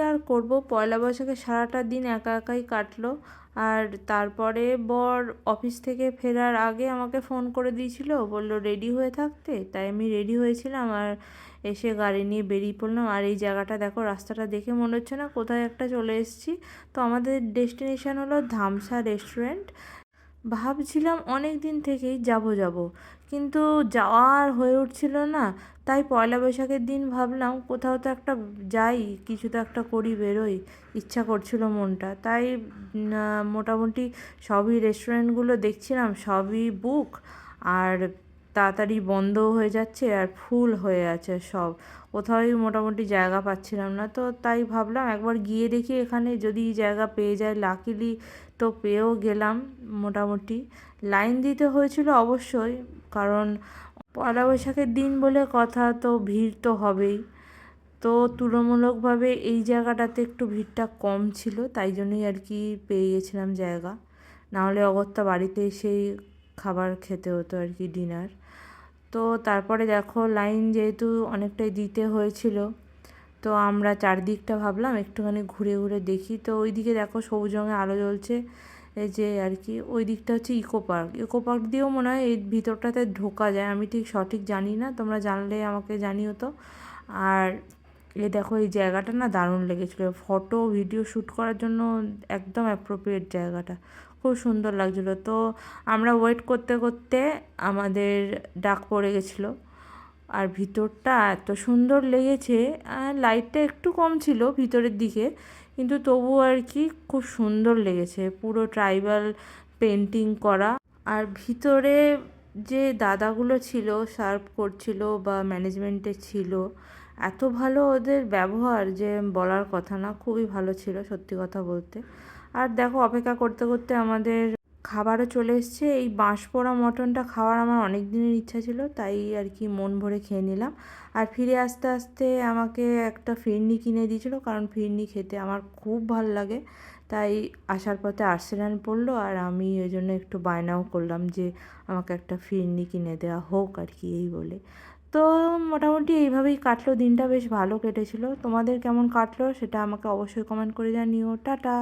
আর করব? পয়লা বৈশাখে সারাটা দিন একা একাই কাটলো। আর তারপরে বর অফিস থেকে ফেরার আগে আমাকে ফোন করে দিয়েছিল। বলল, রেডি হয়ে থাকতে? তাই আমি রেডি হয়েছিলাম আর এসে গাড়ি নিয়ে বেরিয়ে পড়লাম। আর এই জায়গাটা দেখো, রাস্তাটা দেখে মনে হচ্ছে না কোথায় একটা চলে এসেছি। তো আমাদের ডেস্টিনেশান হলো ধামসা রেস্টুরেন্ট। ভাবছিলাম অনেক দিন থেকেই যাব যাব। কিন্তু যাওয়া আর হয়ে উঠছিল না। তাই পয়লা বৈশাখের দিন ভাবলাম, কোথাও তো একটা যাই, কিছু তো একটা করি, বেরোই। ইচ্ছা করছিল মনটা। তাই মোটামুটি সবই রেস্টুরেন্টগুলো দেখছিলাম, সবই বুক আর তাড়াতাড়ি বন্ধ হয়ে যাচ্ছে আর ফুল হয়ে আছে সব। কোথাওই মোটামুটি জায়গা পাচ্ছিলাম না, তো তাই ভাবলাম একবার গিয়ে দেখি এখানে যদি জায়গা পেয়ে যায়। লাকিলি তো পেয়েও গেলাম মোটামুটি। লাইন দিতে হয়েছিল অবশ্যই, কারণ পয়লা বৈশাখের দিন বলে কথা তো ভিড় তো হবেই। তো তুলনামূলকভাবে এই জায়গাটাতে একটু ভিড়টা কম ছিল, তাই জন্যই আর কি পেয়ে গেছিলাম জায়গা। নাহলে অগত্যা বাড়িতে এসেই খাবার খেতে হতো আর কি ডিনার। তো তারপরে দেখো লাইন যেহেতু অনেকটাই দিতে হয়েছিল, তো আমরা চারদিকটা ভাবলাম একটুখানি ঘুরে ঘুরে দেখি। তো ওই দিকে দেখো সবুজ রঙে আলো জ্বলছে, এই যে আর কি ওই দিকটা হচ্ছে ইকো পার্ক। ইকো পার্ক দিয়েও মনে হয় এই ভিতরটাতে ঢোকা যায়, আমি ঠিক সঠিক জানি না, তোমরা জানলে আমাকে জানিও তো। আর এ দেখো এই জায়গাটা না দারুণ লেগেছিলো। ফটো ভিডিও শ্যুট করার জন্য একদম অ্যাপ্রোপ্রিয়েট জায়গাটা। খুব সুন্দর লাগছিল। তো আমরা ওয়েট করতে করতে আমাদের ডাক পড়ে গেছিল। আর ভিতরটা এত সুন্দর লেগেছে লাইটটা একটু কম ছিল ভিতরের দিকে, কিন্তু তবু আর কি খুব সুন্দর লেগেছে। পুরো ট্রাইবাল পেন্টিং করা। আর ভিতরে যে দাদাগুলো ছিল সার্ভ করছিল বা ম্যানেজমেন্টে ছিল, এত ভালো ওদের ব্যবহার যে বলার কথা না, খুবই ভালো ছিল সত্যি কথা বলতে। আর দেখো, অপেক্ষা করতে করতে আমাদের খাবারও চলে এসছে। এই বাঁশ পোড়া মটনটা খাওয়ার আমার অনেক দিনের ইচ্ছা ছিল, তাই আর কি মন ভরে খেয়ে নিলাম। আর ফিরে আসতে আসতে আমাকে একটা ফিরনি কিনে দিয়েছিল, কারণ ফিরনি খেতে আমার খুব ভালো লাগে। তাই আসার পথে আর্সেনাল পড়ল, আর আমি ওই জন্য একটু বায়নাও করলাম যে আমাকে একটা ফিরনি কিনে দেওয়া হোক আর কি এই বলে। তো মোটামুটি এইভাবেই কাটলো, দিনটা বেশ ভালো কেটেছিল। তোমাদের কেমন কাটলো সেটা আমাকে অবশ্যই কমেন্ট করে জানিও। টাটা!